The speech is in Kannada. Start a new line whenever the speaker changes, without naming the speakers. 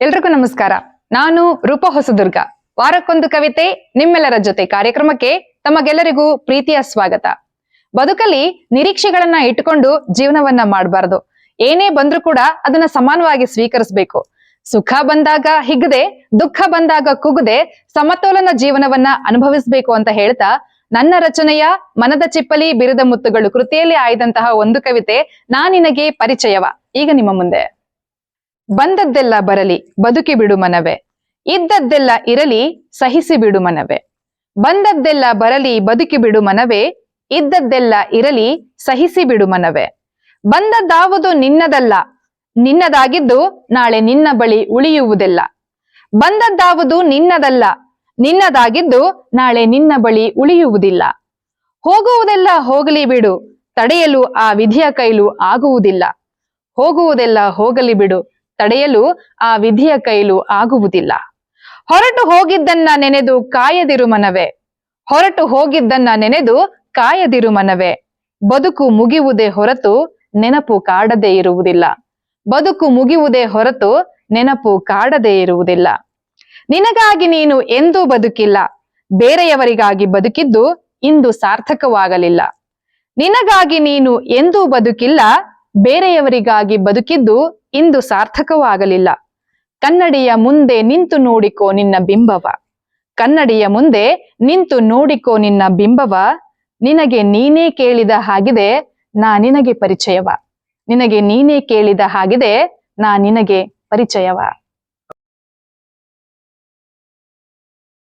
ಎಲ್ರಿಗೂ ನಮಸ್ಕಾರ. ನಾನು ರೂಪ ಹೊಸದುರ್ಗ. ವಾರಕ್ಕೊಂದು ಕವಿತೆ, ನಿಮ್ಮೆಲ್ಲರ ಜೊತೆ ಕಾರ್ಯಕ್ರಮಕ್ಕೆ ತಮಗೆಲ್ಲರಿಗೂ ಪ್ರೀತಿಯ ಸ್ವಾಗತ. ಬದುಕಲ್ಲಿ ನಿರೀಕ್ಷೆಗಳನ್ನ ಇಟ್ಟುಕೊಂಡು ಜೀವನವನ್ನ ಮಾಡಬಾರದು. ಏನೇ ಬಂದ್ರೂ ಕೂಡ ಅದನ್ನ ಸಮಾನವಾಗಿ ಸ್ವೀಕರಿಸಬೇಕು. ಸುಖ ಬಂದಾಗ ಹಿಗ್ಗದೆ ದುಃಖ ಬಂದಾಗ ಕುಗ್ಗದೆ ಸಮತೋಲನ ಜೀವನವನ್ನ ಅನುಭವಿಸಬೇಕು ಅಂತ ಹೇಳ್ತಾ ನನ್ನ ರಚನೆಯ ಮನದ ಚಿಪ್ಪಲಿ ಬಿರದ ಮುತ್ತುಗಳು ಕೃತಿಯಲ್ಲಿ ಆಯ್ದಂತಹ ಒಂದು ಕವಿತೆ ನಾನಿನಗೆ ಪರಿಚಯವ. ಈಗ ನಿಮ್ಮ ಮುಂದೆ. ಬಂದದ್ದೆಲ್ಲ ಬರಲಿ, ಬದುಕಿ ಬಿಡು ಮನವೇ. ಇದ್ದದ್ದೆಲ್ಲ ಇರಲಿ, ಸಹಿಸಿ ಬಿಡು ಮನವೇ. ಬಂದದ್ದೆಲ್ಲ ಬರಲಿ, ಬದುಕಿ ಬಿಡು ಮನವೇ. ಇದ್ದದ್ದೆಲ್ಲ ಇರಲಿ, ಸಹಿಸಿ ಬಿಡು ಮನವೇ. ಬಂದದ್ದಾವುದು ನಿನ್ನದಲ್ಲ, ನಿನ್ನದಾಗಿದ್ದು ನಾಳೆ ನಿನ್ನ ಬಳಿ ಉಳಿಯುವುದಿಲ್ಲ. ಬಂದದ್ದಾವುದು ನಿನ್ನದಲ್ಲ, ನಿನ್ನದಾಗಿದ್ದು ನಾಳೆ ನಿನ್ನ ಬಳಿ ಉಳಿಯುವುದಿಲ್ಲ. ಹೋಗುವುದೆಲ್ಲ ಹೋಗಲಿ ಬಿಡು, ತಡೆಯಲು ಆ ವಿಧಿಯ ಕೈಲು ಆಗುವುದಿಲ್ಲ. ಹೋಗುವುದೆಲ್ಲ ಹೋಗಲಿ ಬಿಡು ತಡೆಯಲು ಆ ವಿಧಿಯ ಕೈಲು ಆಗುವುದಿಲ್ಲ. ಹೊರಟು ಹೋಗಿದ್ದನ್ನ ನೆನೆದು ಕಾಯದಿರು ಮನವೇ. ಹೊರಟು ಹೋಗಿದ್ದನ್ನ ನೆನೆದು ಕಾಯದಿರು ಮನವೇ. ಬದುಕು ಮುಗಿಯುವುದೇ ಹೊರತು ನೆನಪು ಕಾಡದೇ ಇರುವುದಿಲ್ಲ. ಬದುಕು ಮುಗಿಯುವುದೇ ಹೊರತು ನೆನಪು ಕಾಡದೇ ಇರುವುದಿಲ್ಲ. ನಿನಗಾಗಿ ನೀನು ಎಂದೂ ಬದುಕಿಲ್ಲ. ಬೇರೆಯವರಿಗಾಗಿ ಬದುಕಿದ್ದು ಇಂದು ಸಾರ್ಥಕವಾಗಲಿಲ್ಲ. ನಿನಗಾಗಿ ನೀನು ಎಂದೂ ಬದುಕಿಲ್ಲ. ಬೇರೆಯವರಿಗಾಗಿ ಬದುಕಿದ್ದು ಇಂದು ಸಾರ್ಥಕವಾಗಲಿಲ್ಲ. ಕನ್ನಡಿಯ ಮುಂದೆ ನಿಂತು ನೋಡಿಕೋ ನಿನ್ನ ಬಿಂಬವ. ಕನ್ನಡಿಯ ಮುಂದೆ ನಿಂತು ನೋಡಿಕೋ ನಿನ್ನ ಬಿಂಬವ. ನಿನಗೆ ನೀನೇ ಕೇಳಿದ ಹಾಗಿದೆ, ನಾ ನಿನಗೆ ಪರಿಚಯವ. ನಿನಗೆ ನೀನೇ ಕೇಳಿದ ಹಾಗಿದೆ, ನಾ ನಿನಗೆ ಪರಿಚಯವ.